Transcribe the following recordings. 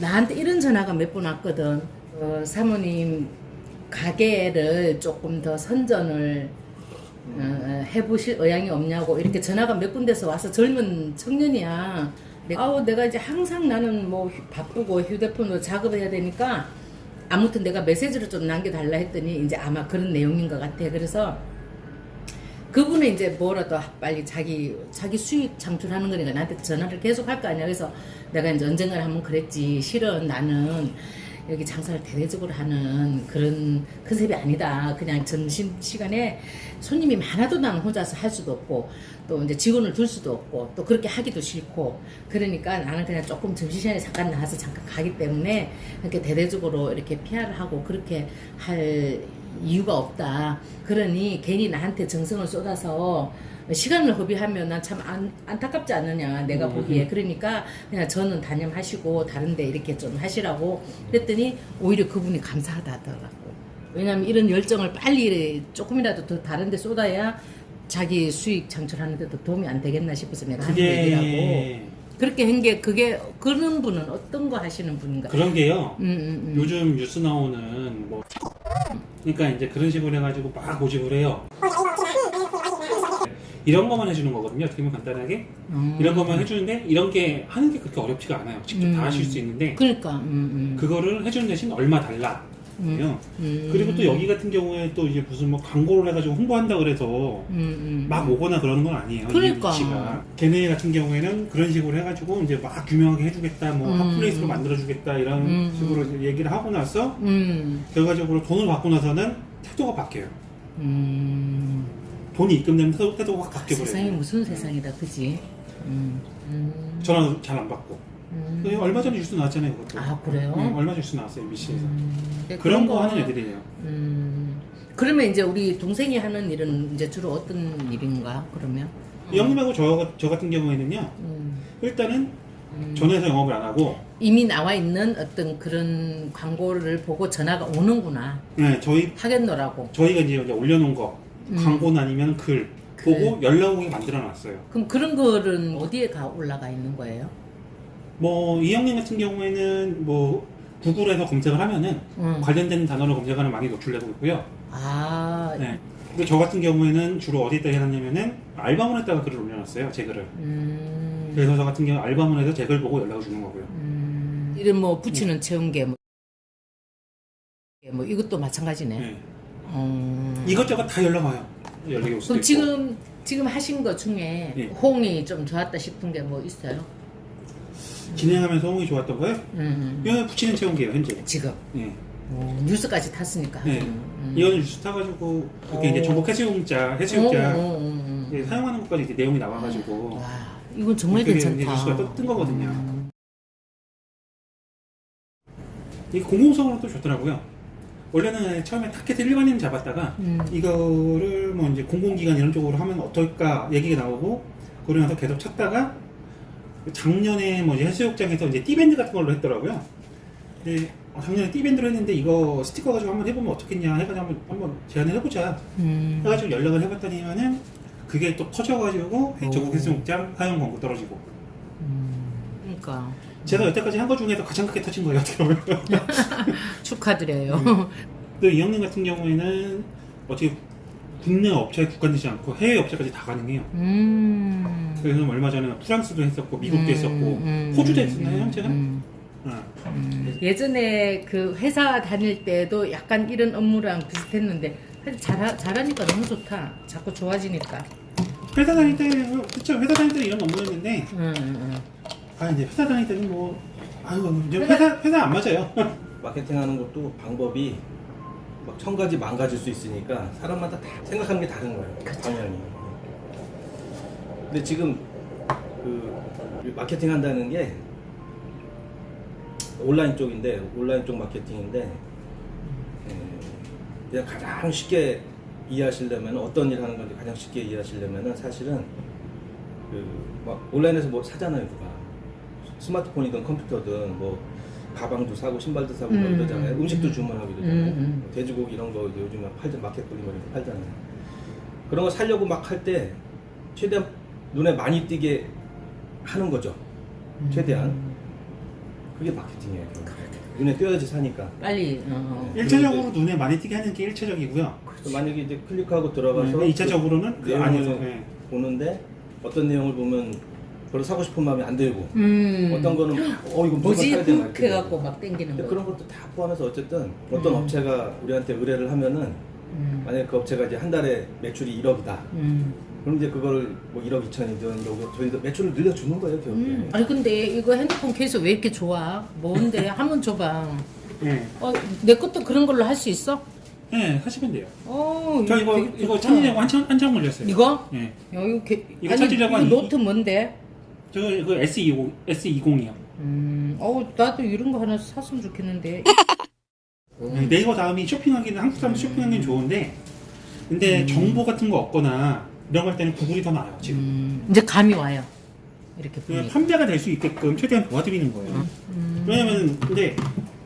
나한테 이런 전화가 몇 번 왔거든. 어, 사모님 가게를 조금 더 선전을 어, 해보실 의향이 없냐고 이렇게 전화가 몇 군데서 와서 젊은 청년이야. 내가, 아우 내가 이제 항상 나는 뭐 휴- 바쁘고 휴대폰으로 작업해야 되니까 아무튼 내가 메시지를 좀 남겨달라 했더니 이제 아마 그런 내용인 것 같아. 그래서 그분은 이제 뭐라도 빨리 자기 자기 수익 창출하는 거니까 나한테 전화를 계속 할 거 아니야. 그래서 내가 이제 언젠가 한번 그랬지. 실은 나는 여기 장사를 대대적으로 하는 그런 컨셉이 아니다. 그냥 점심 시간에 손님이 많아도 나는 혼자서 할 수도 없고 또 이제 직원을 둘 수도 없고 또 그렇게 하기도 싫고 그러니까 나는 그냥 조금 점심 시간에 잠깐 나와서 잠깐 가기 때문에 이렇게 대대적으로 이렇게 PR을 하고 그렇게 할 이유가 없다. 그러니 괜히 나한테 정성을 쏟아서 시간을 허비하면 난참 안타깝지 않느냐 내가 음. 보기에 그러니까 그냥 저는 단념하시고 다른데 이렇게 좀 하시라고 그랬더니 오히려 그분이 감사하다 하더라고 왜냐면 이런 열정을 빨리 조금이라도 더 다른데 쏟아야 자기 수익 창출하는데도 도움이 안 되겠나 싶어서 내가 하는 얘기라고 그렇게 한 게 그게 그런 분은 어떤 거 하시는 분인가 그런 게요. 음, 음, 음. 요즘 뉴스 나오는 뭐 그러니까 이제 그런 식으로 해가지고 막 고집을 해요. 이런 것만 해주는 거거든요. 어떻게 보면 간단하게 음. 이런 것만 해주는데 이런 게 하는 게 그렇게 어렵지가 않아요. 직접 음. 다 하실 수 있는데 그러니까 음, 음. 그거를 해주는 대신 얼마 달라. 음. 요 음. 그리고 또 여기 같은 경우에 또 이제 무슨 뭐 광고를 해가지고 홍보한다 그래서 음, 음. 막 오거나 그러는 건 아니에요. 그러니까. 이 위치가. 걔네 같은 경우에는 그런 식으로 해가지고 이제 막 유명하게 해주겠다, 뭐 음. 핫플레이스로 만들어주겠다 이런 음. 식으로 이제 얘기를 하고 나서 음. 결과적으로 돈을 받고 나서는 태도가 바뀌어요. 음. 돈이 입금되면 태도, 태도가 확 세상이 바뀌어버려요. 무슨 세상이다, 그지? 음. 음. 전화도 잘 안 받고. 음. 그 얼마 전에 뉴스 나왔잖아요, 그것도. 아, 그래요? 네, 얼마 전에 뉴스 나왔어요, MBC에서. 음. 그런 거 하는 애들이에요. 음. 그러면 이제 우리 동생이 하는 일은 이제 주로 어떤 일인가, 그러면? 이 형님하고 저, 저 같은 경우에는요, 음. 일단은 음. 전화해서 영업을 안 하고, 이미 나와 있는 어떤 그런 광고를 보고 전화가 오는구나. 네, 저희, 하겠노라고. 저희가 이제 이제 올려놓은 거, 음. 광고나 아니면 글, 글. 보고 연락 오게 만들어 놨어요. 그럼 그런 거는 어디에 가 올라가 있는 거예요? 뭐, 이 형님 같은 경우에는 뭐, 구글에서 검색을 하면은 음. 관련된 단어를 검색하는 많이 노출되고 있고요. 아, 네. 근데 저 같은 경우에는 주로 어디다 해놨냐면은 알바몬에다가 글을 올려놨어요, 제 글을. 음. 그래서 저 같은 경우 알바몬에서 제 글 보고 연락을 주는 거고요. 음, 이런 뭐 붙이는 체온계 뭐, 뭐 이것도 마찬가지네. 네. 어. 이것저것 다 연락 와요. 연락이 올 수도 그럼 있고. 지금 지금 하신 것 중에 예. 호응이 좀 좋았다 싶은 게 뭐 있어요? 진행하면서 호응이 좋았던 거예요? 음, 이거 붙이는 체온계예요, 현재. 지금 예. 어, 뉴스까지 탔으니까. 네. 음. 이거는 뉴스 타가지고 이렇게 어. 이제 전국 해수욕자, 해수욕자 사용하는 것까지 이제 내용이 나와가지고 와, 이건 정말 그게 괜찮다. 이제 뉴스가 또 뜬 거거든요. 음. 이게 공공성으로 또 좋더라고요. 원래는 처음에 타켓 일반인 잡았다가 음. 이거를 뭐 이제 공공기관 이런 쪽으로 하면 어떨까 얘기가 나오고 그러고 나서 계속 찾다가 작년에 뭐 이제 해수욕장에서 이제 띠밴드 같은 걸로 했더라고요. 근데 어, 작년에 띠밴드로 했는데 이거 스티커 가지고 한번 해보면 어떻겠냐 해가지고 한번, 한번 제안을 해보자 음. 해가지고 연락을 해봤더니만은 그게 또 퍼져가지고 오. 전국 해수욕장 사용 광고 떨어지고 음. 그러니까 제가 여태까지 한 거 중에서 가장 크게 터진 거예요 어떻게 보면 축하드려요. 음. 또이 형님 같은 경우에는 어떻게 국내 업체에 국한되지 않고 해외 업체까지 다 가능해요. 음. 그래서 얼마 전에 프랑스도 했었고 미국도 음, 했었고 음, 호주도 음, 했었나요, 형제가? 음. 어. 음. 예전에 그 회사 다닐 때도 약간 이런 업무랑 비슷했는데 사실 잘 잘하니까 너무 좋다. 자꾸 좋아지니까. 회사 다닐 때 그쵸 회사 다닐 때는 이런 업무였는데 응, 응, 아 이제 회사 다닐 때는 뭐 아유 이제 회사 회사 안 맞아요. 마케팅 하는 것도 방법이 막 천 가지 만 가지일 수 있으니까 사람마다 다 생각하는 게 다른 거예요. 방향이. 근데 지금 그 마케팅 한다는 게 온라인 쪽인데 온라인 쪽 마케팅인데 에, 그냥 가장 쉽게 이해하시려면 어떤 일 하는 건지 가장 쉽게 이해하시려면은 사실은 그 막 온라인에서 뭐 사잖아요, 누가 스마트폰이든 컴퓨터든 뭐 가방도 사고 신발도 사고 뭐 음. 이러잖아요. 음식도 주문하고 이러잖아요. 음, 음. 돼지고기 이런 거 이제 요즘에 팔자 마켓플리 뭐 이렇게 팔잖아요. 그런 거 살려고 막 할 때 최대한 눈에 많이 띄게 하는 거죠. 음. 최대한. 그게 마케팅이에요. 결국. 눈에 띄어야지 사니까. 빨리 어. 네. 일차적으로 눈에 많이 띄게 하는 게 일차적이고요. 만약에 이제 클릭하고 들어가서 네, 2차적으로는 그 내용을 안에서 네. 보는데 어떤 내용을 보면 별로 사고 싶은 마음이 안 들고 음. 어떤 거는 어 이거 무조건 뭐지 사야 훅 이렇게 해갖고 막 땡기는 근데 거. 그런 것도 다 포함해서 어쨌든 어떤 음. 업체가 우리한테 의뢰를 하면은 음. 만약에 그 업체가 이제 한 달에 매출이 1억이다 음. 그럼 이제 그거를 뭐 1억 2천이든 뭐 저희도 매출을 늘려주는 거예요 결국에 음. 아니 근데 이거 핸드폰 케이스 왜 이렇게 좋아? 뭔데? 한번 줘봐. 네. 어, 내 것도 그런 걸로 할 수 있어? 네, 하시면 돼요. 어, 저 이거 되게 이거 좋다. 찾으려고 한참 한참 걸렸어요. 이거? 네. 야, 이거, 개, 이거 찾으려고 이거 한 노트 뭔데? 저 이거 S20 S20이요. 음, 어, 나도 이런 거 하나 샀으면 좋겠는데. 네, 네이버 다음이 쇼핑하기는 한국 사람 쇼핑하기는 좋은데 근데 음. 정보 같은 거 없거나 이런 거 할 때는 구글이 더 나아요 지금. 음, 이제 감이 와요. 이렇게 그냥 보니. 판매가 될 수 있게끔 최대한 도와드리는 거예요. 음, 왜냐면 근데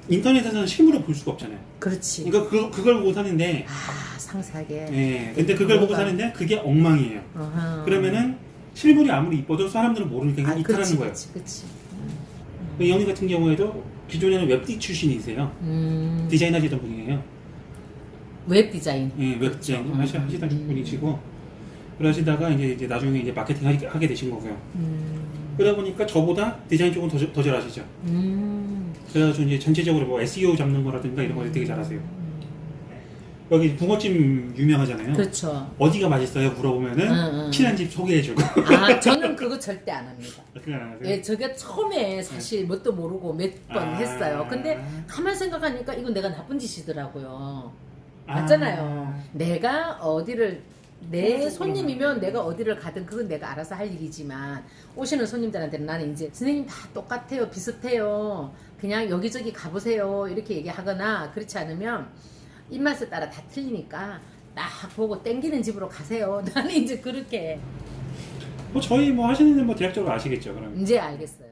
인터넷에서는 실물을 볼 수가 없잖아요. 그렇지. 그러니까 그, 그걸 보고 사는데 아, 상세하게. 예, 근데 그걸 보고? 사는데 그게 엉망이에요. 어허. 그러면은 실물이 아무리 이뻐도 사람들은 모르니까 아, 이탈하는 그치, 거예요. 그치, 그치. 그 영희 같은 경우에도 기존에는 웹디 출신이세요. 음, 디자인 하시던 분이에요. 웹 디자인. 예, 웹 디자인 그렇죠. 하시, 하시던 음. 분이시고 그러시다가 이제, 이제 나중에 이제 마케팅 하게, 하게 되신 거고요. 음, 그러다 보니까 저보다 디자인 쪽은 더, 잘- 더 잘하시죠. 음, 그래가지고 이제 전체적으로 뭐 SEO 잡는 거라든가 이런 거 되게 잘하세요. 여기 붕어찜 유명하잖아요. 그렇죠. 어디가 맛있어요? 물어보면은 응, 응. 친한 집 소개해주고. 아, 저는 그거 절대 안 합니다. 그거 안 하세요? 예, 저게 처음에 사실 뭣도 모르고 몇 번 아. 했어요. 근데 가만 생각하니까 이건 내가 나쁜 짓이더라고요. 아. 맞잖아요. 내가 어디를 내. 손님이면 내가 어디를 가든 그건 내가 알아서 할 일이지만 오시는 손님들한테는 나는 이제 선생님 다 똑같아요, 비슷해요. 그냥 여기저기 가보세요 이렇게 얘기하거나 그렇지 않으면 입맛에 따라 다 틀리니까 딱 보고 땡기는 집으로 가세요. 나는 이제 그렇게 뭐 저희 뭐 하시는 일뭐 대략적으로 아시겠죠, 그럼. 이제 알겠어요.